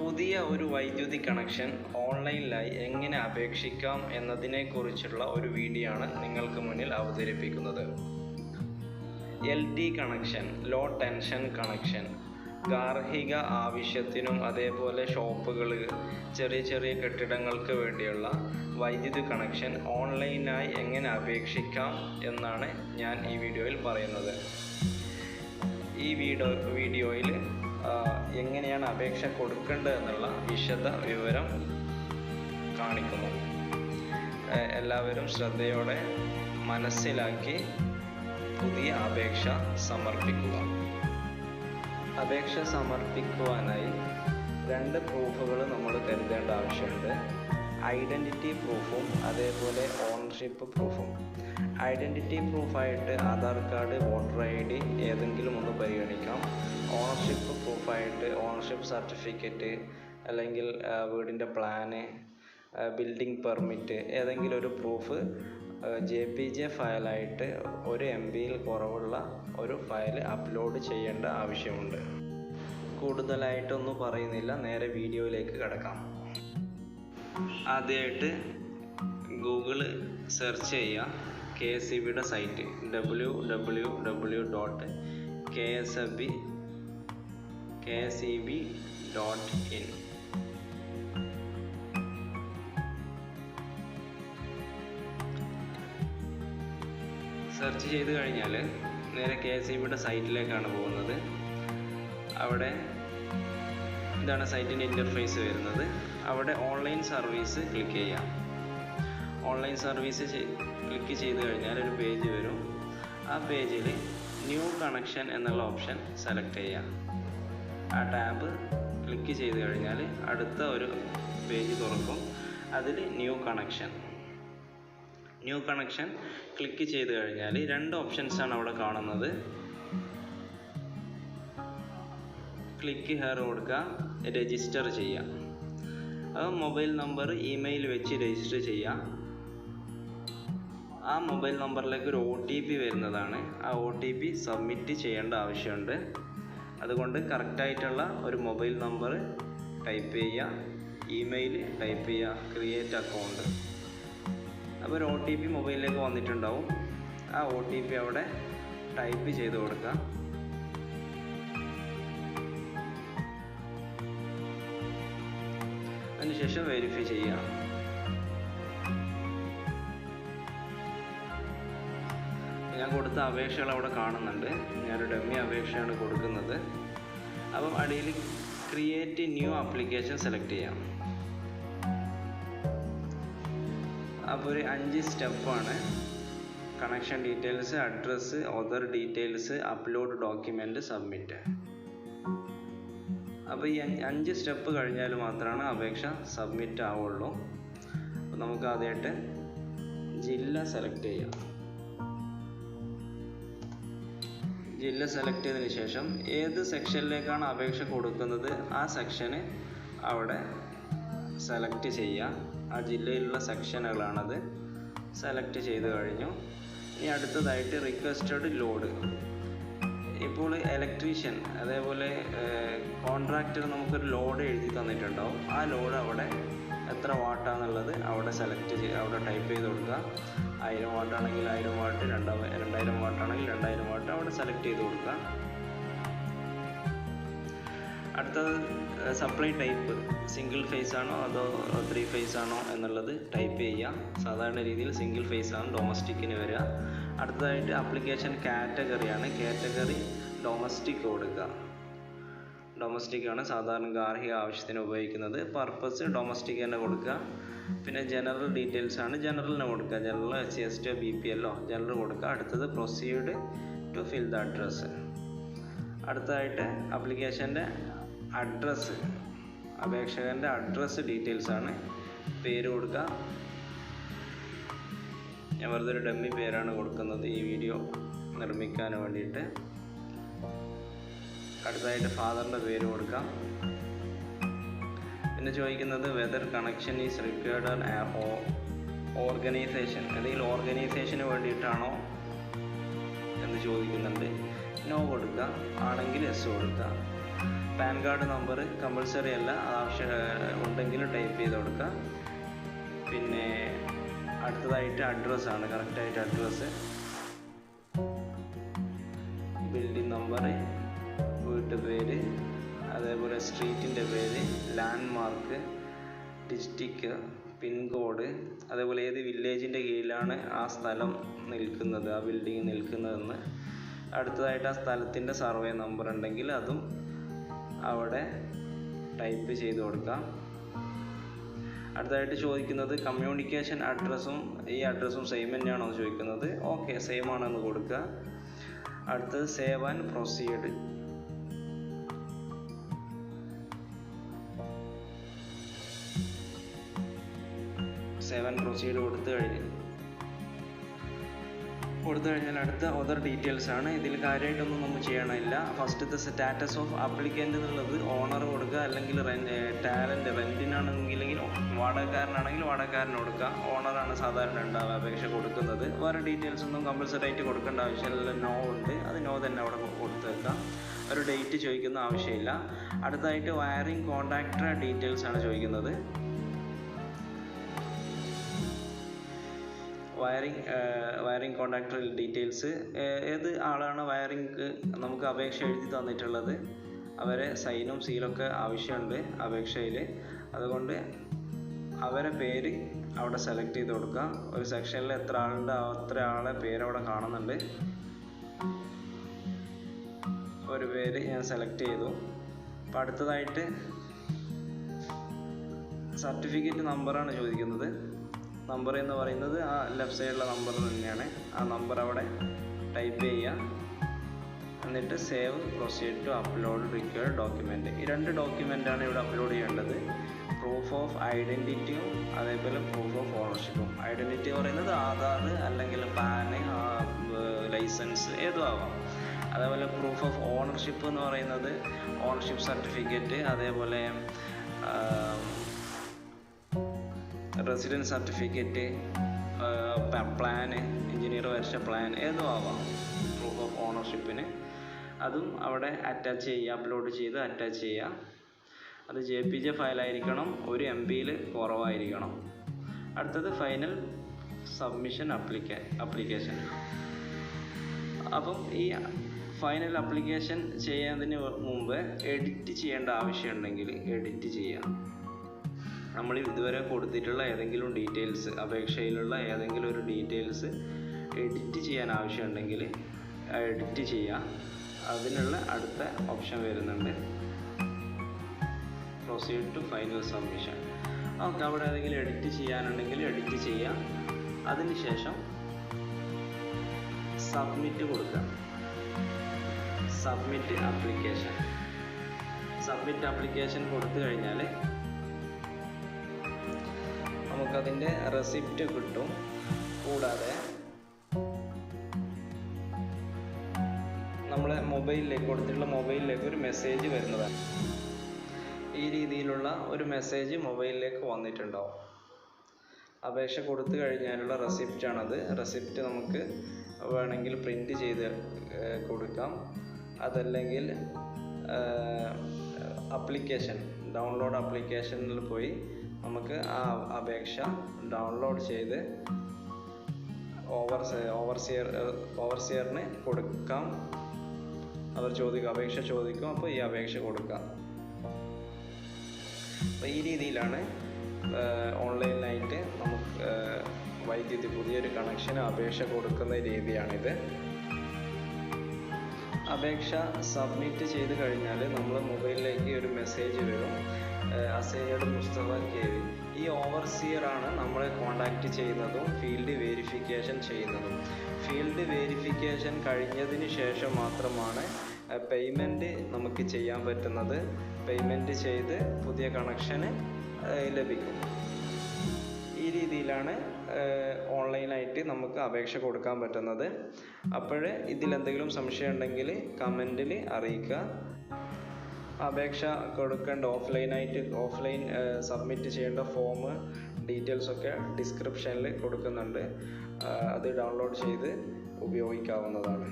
പുതിയ ഒരു വൈദ്യുതി കണക്ഷൻ ഓൺലൈനിലായി എങ്ങനെ അപേക്ഷിക്കാം എന്നതിനെക്കുറിച്ചുള്ള ഒരു വീഡിയോ ആണ് നിങ്ങൾക്ക് മുന്നിൽ അവതരിപ്പിക്കുന്നത്. L T connection low tension connection ഗാർഹിക ആവശ്യത്തിനും അതേപോലെ ഷോപ്പുകൾ ചെറിയ ചെറിയ കെട്ടിടങ്ങൾക്ക് വേണ്ടിയുള്ള വൈദ്യുതി കണക്ഷൻ ഓൺലൈനായി എങ്ങനെ അപേക്ഷിക്കാം എന്നാണ് ഞാൻ ഈ വീഡിയോയിൽ പറയുന്നത്. ഈ വീഡിയോ വീഡിയോയിൽ എങ്ങനെയാണ് അപേക്ഷ കൊടുക്കേണ്ടത് എന്നുള്ള വിശദ വിവരം കാണിക്കുന്നു. എല്ലാവരും ശ്രദ്ധയോടെ മനസ്സിലാക്കി പുതിയ അപേക്ഷ സമർപ്പിക്കുക. അപേക്ഷ സമർപ്പിക്കുവാനായി രണ്ട് പ്രൂഫുകൾ നമ്മൾ കരുതേണ്ട ആവശ്യമുണ്ട്. ഐഡന്റിറ്റി പ്രൂഫും അതേപോലെ ഓണർഷിപ്പ് പ്രൂഫും identity പ്രൂഫായിട്ട് Aadhaar card voter I D ഏതെങ്കിലും ഒന്ന് പരിഗണിക്കാം. ഓണർഷിപ്പ് പ്രൂഫായിട്ട് ഓണർഷിപ്പ് സർട്ടിഫിക്കറ്റ് അല്ലെങ്കിൽ വീടിന്റെ പ്ലാന് ബിൽഡിംഗ് പെർമിറ്റ് ഏതെങ്കിലും ഒരു പ്രൂഫ് ജെ പി ജെ ഫയലായിട്ട് ഒരു എം ബിയിൽ കുറവുള്ള ഒരു ഫയൽ അപ്ലോഡ് ചെയ്യേണ്ട ആവശ്യമുണ്ട്. കൂടുതലായിട്ടൊന്നും പറയുന്നില്ല. നേരെ വീഡിയോയിലേക്ക് കിടക്കാം. ആദ്യമായിട്ട് ഗൂഗിൾ സെർച്ച് ചെയ്യുക കെ എസ് ഇ ബിയുടെ site W W W dot K S A B K S E B dot in. Search ചെയ്ത് കഴിഞ്ഞാൽ നേരെ കെ എസ് ഇ ബിയുടെ സൈറ്റിലേക്കാണ് പോകുന്നത്. അവിടെ ഇതാണ് സൈറ്റിന്റെ ഇന്റർഫേസ് വരുന്നത്. അവിടെ ഓൺലൈൻ സർവീസ് ക്ലിക്ക് ചെയ്യാം. ഓൺലൈൻ സർവീസ് ക്ലിക്ക് ചെയ്ത് കഴിഞ്ഞാൽ ഒരു പേജ് വരും. ആ പേജിൽ ന്യൂ കണക്ഷൻ എന്നുള്ള ഓപ്ഷൻ സെലക്ട് ചെയ്യാം. ആ ടാബ് ക്ലിക്ക് ചെയ്ത് കഴിഞ്ഞാൽ അടുത്ത ഒരു പേജ് തുറക്കും. അതിൽ new connection new connection click ചെയ്ത് കഴിഞ്ഞാൽ രണ്ട് ഓപ്ഷൻസ് ആണ് അവിടെ കാണുന്നത്. ക്ലിക്ക് ഹെയർ കൊടുക്കുക രജിസ്റ്റർ ചെയ്യാം. മൊബൈൽ നമ്പർ ഇമെയിൽ വെച്ച് രജിസ്റ്റർ ചെയ്യുക ആ മൊബൈൽ നമ്പറിലേക്ക് ഒരു ഒ ടി പി വരുന്നതാണ്. ആ ഒ ടി പി സബ്മിറ്റ് ചെയ്യേണ്ട ആവശ്യമുണ്ട്. അതുകൊണ്ട് കറക്റ്റായിട്ടുള്ള ഒരു മൊബൈൽ നമ്പർ ടൈപ്പ് ചെയ്യുക. ഇമെയിൽ ടൈപ്പ് ചെയ്യുക. Create account. അപ്പോൾ ഒരു ഒ ടി പി മൊബൈലിലേക്ക് വന്നിട്ടുണ്ടാവും. ആ ഒ ടി പി അവിടെ ടൈപ്പ് ചെയ്ത് കൊടുക്കുക. അതിനുശേഷം വെരിഫൈ ചെയ്യാം ഞാൻ കൊടുത്ത അപേക്ഷകൾ അവിടെ കാണുന്നുണ്ട്. ഞാനൊരു ഡമ്മി അപേക്ഷയാണ് കൊടുക്കുന്നത്. അപ്പം അടിയിൽ ക്രിയേറ്റ് ന്യൂ ആപ്ലിക്കേഷൻ സെലക്ട് ചെയ്യാം. അപ്പോൾ ഒരു അഞ്ച് സ്റ്റെപ്പാണ് connection details address other details upload document submit അപ്പോൾ ഈ അഞ്ച് സ്റ്റെപ്പ് കഴിഞ്ഞാൽ മാത്രമാണ് അപേക്ഷ സബ്മിറ്റ് ആവുള്ളൂ. നമുക്ക് ആദ്യമായിട്ട് ജില്ല സെലക്ട് ചെയ്യാം. ജില്ല സെലക്ട് ചെയ്തതിന് ശേഷം ഏത് സെക്ഷനിലേക്കാണ് അപേക്ഷ കൊടുക്കുന്നത് ആ സെക്ഷന് അവിടെ സെലക്ട് ചെയ്യുക ആ ജില്ലയിലുള്ള സെക്ഷനുകളാണത്. സെലക്ട് ചെയ്ത് കഴിഞ്ഞു. ഇനി അടുത്തതായിട്ട് റിക്വസ്റ്റഡ് ലോഡ് ഇപ്പോൾ ഇലക്ട്രീഷ്യൻ അതേപോലെ കോൺട്രാക്ടർ നമുക്കൊരു ലോഡ് എഴുതി തന്നിട്ടുണ്ടാവും ആ ലോഡ് അവിടെ എത്ര വാട്ടാന്നുള്ളത് അവിടെ സെലക്ട് ചെയ്ത് അവിടെ ടൈപ്പ് ചെയ്ത് കൊടുക്കുക. ആയിരം വാട്ടാണെങ്കിൽ ആയിരം വാട്ട് രണ്ടാ രണ്ടായിരം വാട്ടാണെങ്കിൽ രണ്ടായിരം വാട്ട് അവിടെ സെലക്ട് ചെയ്ത് കൊടുക്കുക അടുത്തത് സപ്ലൈ ടൈപ്പ് സിംഗിൾ ഫേസ് ആണോ അതോ ത്രീ ഫേസ് ആണോ എന്നുള്ളത് ടൈപ്പ് ചെയ്യുക സാധാരണ രീതിയിൽ സിംഗിൾ ഫേസ് ആണ് ഡൊമസ്റ്റിക്കിന് വരിക. അടുത്തതായിട്ട് ആപ്ലിക്കേഷൻ കാറ്റഗറിയാണ് കാറ്റഗറി ഡൊമസ്റ്റിക് കൊടുക്കുക. ഡൊമസ്റ്റിക് ആണ്. സാധാരണ ഗാർഹിക ആവശ്യത്തിന് ഉപയോഗിക്കുന്നത്. പർപ്പസ് ഡൊമസ്റ്റിക് തന്നെ കൊടുക്കുക. പിന്നെ ജനറൽ ഡീറ്റെയിൽസ് ആണ് ജനറലിന് കൊടുക്കുക. General S C S T B P എല്ലോ ജനറൽ കൊടുക്കുക. അടുത്തത് proceed to fill the address അടുത്തതായിട്ട് അപ്ലിക്കേഷന്റെ അഡ്രസ്സ് അപേക്ഷകന്റെ അഡ്രസ്സ് ഡീറ്റെയിൽസ് ആണ്. പേര് കൊടുക്കുക. ഞാൻ വെറുതെ ഒരു ഡമ്മി പേരാണ് കൊടുക്കുന്നത് ഈ വീഡിയോ നിർമ്മിക്കാൻ വേണ്ടിയിട്ട്. അടുത്തതായിട്ട് ഫാദറിന്റെ പേര് കൊടുക്കാം. പിന്നെ ചോദിക്കുന്നത് whether connection is required organisation അല്ലെങ്കിൽ ഓർഗനൈസേഷന് വേണ്ടിയിട്ടാണോ എന്ന് ചോദിക്കുന്നുണ്ട്. നോ കൊടുക്കുക. ആണെങ്കിൽ എസ് കൊടുക്കുക. പാൻ കാർഡ് നമ്പർ കമ്പൾസറി അല്ല. ആവശ്യം ഉണ്ടെങ്കിൽ ടൈപ്പ് ചെയ്ത് കൊടുക്കുക. പിന്നെ അടുത്തതായിട്ട് അഡ്രസ്സാണ് കറക്റ്റായിട്ട് അഡ്രസ്സ് ബിൽഡിംഗ് നമ്പർ വീട്ടുപേര് അതേപോലെ സ്ട്രീറ്റിന്റെ പേര് ലാൻഡ് മാർക്ക് ഡിസ്ട്രിക്ട് പിൻകോഡ് അതേപോലെ ഏത് വില്ലേജിന്റെ കീഴിലാണ് ആ സ്ഥലം നിൽക്കുന്നത് ആ ബിൽഡിംഗ് നിൽക്കുന്നതെന്ന്. അടുത്തതായിട്ട് ആ സ്ഥലത്തിന്റെ സർവേ നമ്പർ ഉണ്ടെങ്കിൽ അതും അവിടെ ടൈപ്പ് ചെയ്ത് കൊടുക്കാം. അടുത്തതായിട്ട് ചോദിക്കുന്നത് കമ്മ്യൂണിക്കേഷൻ അഡ്രസ്സും ഈ അഡ്രസ്സും സെയിം തന്നെയാണോ ചോദിക്കുന്നത്. ഓക്കെ സെയിം ആണെന്ന് കൊടുക്കുക. അടുത്തത് save and proceed. Save and proceed കൊടുത്തു കഴിഞ്ഞ്. കൊടുത്തു കഴിഞ്ഞാൽ അടുത്ത അതർ ഡീറ്റെയിൽസ് ആണ്. ഇതിൽ കാര്യമായിട്ടൊന്നും നമ്മൾ ചെയ്യണമില്ല. ഫസ്റ്റത്തെ സ്റ്റാറ്റസ് ഓഫ് ആപ്ലിക്കന്റ് എന്നുള്ളത് ഓണർ കൊടുക്കുക അല്ലെങ്കിൽ റെന്റ് ടാലന്റ് റെന്റിനാണെങ്കിൽ വാടകക്കാരനാണെങ്കിൽ വാടകക്കാരന് കൊടുക്കുക. ഓണറാണ് സാധാരണ ഉണ്ടാവുക അപേക്ഷ കൊടുക്കുന്നത്. വേറെ ഡീറ്റെയിൽസ് ഒന്നും കമ്പൽസറി ആയിട്ട് കൊടുക്കേണ്ട ആവശ്യമില്ല. നോ ഉണ്ട്. അത് നോ തന്നെ അവിടെ കൊടുത്തു വെക്കാം ഒരു ഡേറ്റ് ചോദിക്കുന്ന ആവശ്യമില്ല. അടുത്തായിട്ട് വയറിംഗ് കോൺട്രാക്ടർ ഡീറ്റെയിൽസ് ആണ് ചോദിക്കുന്നത്. വയറിംഗ് വയറിംഗ് കോൺട്രാക്ടർ ഡീറ്റെയിൽസ് ഏത് ആളാണ് വയറിംഗ് നമുക്ക് അപേക്ഷ എഴുതി തന്നിട്ടുള്ളത്? അവരെ സൈനും സീലൊക്കെ ആവശ്യമുണ്ട് അപേക്ഷയിൽ. അതുകൊണ്ട് അവരെ പേര് അവിടെ സെലക്ട് ചെയ്ത് കൊടുക്കുക ഒരു സെക്ഷനിൽ എത്ര ആളുണ്ട് അത്ര ആളെ പേര് അവിടെ കാണുന്നുണ്ട്. ഒരു പേര് ഞാൻ സെലക്ട് ചെയ്തു. അപ്പം അടുത്തതായിട്ട് സർട്ടിഫിക്കറ്റ് നമ്പറാണ് ചോദിക്കുന്നത്. നമ്പർ എന്ന് പറയുന്നത് ആ ലെഫ്റ്റ് സൈഡിലെ നമ്പർ തന്നെയാണ്. ആ നമ്പർ അവിടെ ടൈപ്പ് ചെയ്യുക. എന്നിട്ട് save proceed to upload required document ഈ രണ്ട് ഡോക്യുമെന്റാണ് ഇവിടെ അപ്ലോഡ് ചെയ്യേണ്ടത്. പ്രൂഫ് ഓഫ് ഐഡന്റിറ്റിയും അതേപോലെ പ്രൂഫ് ഓഫ് ഓണർഷിപ്പും ഐഡന്റിറ്റി പറയുന്നത് ആധാർ അല്ലെങ്കിൽ പാന് ലൈസൻസ് ഏതും ആവാം. അതേപോലെ പ്രൂഫ് ഓഫ് ഓണർഷിപ്പ് എന്ന് പറയുന്നത് ഓണർഷിപ്പ് സർട്ടിഫിക്കറ്റ് അതേപോലെ റെസിഡൻസ് സർട്ടിഫിക്കറ്റ് പ്ലാന് എഞ്ചിനീയർ വരച്ച പ്ലാൻ ഏതും ആവാം. പ്രൂഫ് ഓഫ് ഓണർഷിപ്പിന് അതും അവിടെ അറ്റാച്ച് ചെയ്യുക അപ്ലോഡ് ചെയ്ത് അറ്റാച്ച് ചെയ്യുക. അത് ജെ പി ജെ ഫയലായിരിക്കണം ഒരു എം ബിയിൽ കുറവായിരിക്കണം. അടുത്തത് ഫൈനൽ സബ്മിഷൻ അപ്ലിക്ക അപ്ലിക്കേഷൻ അപ്പം ഈ ഫൈനൽ അപ്ലിക്കേഷൻ ചെയ്യുന്നതിന് മുമ്പ് എഡിറ്റ് ചെയ്യേണ്ട ആവശ്യമുണ്ടെങ്കിൽ എഡിറ്റ് ചെയ്യാം നമ്മൾ ഇതുവരെ കൊടുത്തിട്ടുള്ള ഏതെങ്കിലും ഡീറ്റെയിൽസ് അപേക്ഷയിലുള്ള ഏതെങ്കിലും ഒരു ഡീറ്റെയിൽസ് എഡിറ്റ് ചെയ്യാൻ ആവശ്യമുണ്ടെങ്കിൽ എഡിറ്റ് ചെയ്യാം അതിനുള്ള അടുത്ത ഓപ്ഷൻ വരുന്നുണ്ട്. Proceed to final submission okay അവിടെ ഏതെങ്കിലും എഡിറ്റ് ചെയ്യാനുണ്ടെങ്കിൽ എഡിറ്റ് ചെയ്യാം. അതിനുശേഷം സബ്മിറ്റ് കൊടുക്കുക സബ്മിറ്റ് ആപ്ലിക്കേഷൻ സബ്മിറ്റ് ആപ്ലിക്കേഷൻ കൊടുത്തു കഴിഞ്ഞാൽ നമുക്കതിന്റെ റെസിപ്റ്റ് കിട്ടും. കൂടാതെ നമ്മളെ മൊബൈലിലേക്ക് കൊടുത്തിട്ടുള്ള മൊബൈലിലേക്ക് ഒരു മെസ്സേജ് വരുന്നതാണ്. ഈ രീതിയിലുള്ള ഒരു മെസ്സേജ് മൊബൈലിലേക്ക് വന്നിട്ടുണ്ടാവും. അപേക്ഷ കൊടുത്തു കഴിഞ്ഞാലുള്ള റെസിപ്റ്റാണത് റെസിപ്റ്റ് നമുക്ക് വേണമെങ്കിൽ പ്രിന്റ് ചെയ്ത് കൊടുക്കാം. അതല്ലെങ്കിൽ അപ്ലിക്കേഷൻ ഡൗൺലോഡ് ആപ്ലിക്കേഷനിൽ പോയി നമുക്ക് ആ അപേക്ഷ ഡൗൺലോഡ് ചെയ്ത് ഓവർ ഓവർസിയർ ഓവർസിയറിന് കൊടുക്കാം. അവർ ചോദിക്കും അപേക്ഷ ചോദിക്കും അപ്പോൾ ഈ അപേക്ഷ കൊടുക്കാം. അപ്പോൾ ഈ രീതിയിലാണ് ഓൺലൈനായിട്ട് നമുക്ക് വൈദ്യുതി പുതിയൊരു കണക്ഷന് അപേക്ഷ കൊടുക്കുന്ന രീതിയാണിത്. അപേക്ഷ സബ്മിറ്റ് ചെയ്ത് കഴിഞ്ഞാൽ നമ്മൾ മൊബൈലിലേക്ക് ഒരു മെസ്സേജ് വരും. അസേഡ് മുസ്തഫ കെ വി ഈ ഓവർസിയർ ആണ് നമ്മളെ കോണ്ടാക്ട് ചെയ്യുന്നതും ഫീൽഡ് വെരിഫിക്കേഷൻ ചെയ്യുന്നതും. ഫീൽഡ് വെരിഫിക്കേഷൻ കഴിഞ്ഞതിന് ശേഷം മാത്രമാണ് പേയ്മെന്റ് നമുക്ക് ചെയ്യാൻ പറ്റുന്നത്. പേയ്മെന്റ് ചെയ്ത് പുതിയ കണക്ഷന് ലഭിക്കും. ഈ രീതിയിലാണ് ഓൺലൈനായിട്ട് നമുക്ക് അപേക്ഷ കൊടുക്കാൻ പറ്റുന്നത്. അപ്പോൾ ഇതിലെന്തെങ്കിലും സംശയം ഉണ്ടെങ്കിൽ കമന്റിൽ അറിയിക്കുക. അപേക്ഷ കൊടുക്കേണ്ട ഓഫ്ലൈനായിട്ട് ഓഫ്ലൈൻ സബ്മിറ്റ് ചെയ്യേണ്ട ഫോം ഡീറ്റെയിൽസൊക്കെ ഡിസ്ക്രിപ്ഷനിൽ കൊടുക്കുന്നുണ്ട്. അത് ഡൗൺലോഡ് ചെയ്ത് ഉപയോഗിക്കാവുന്നതാണ്.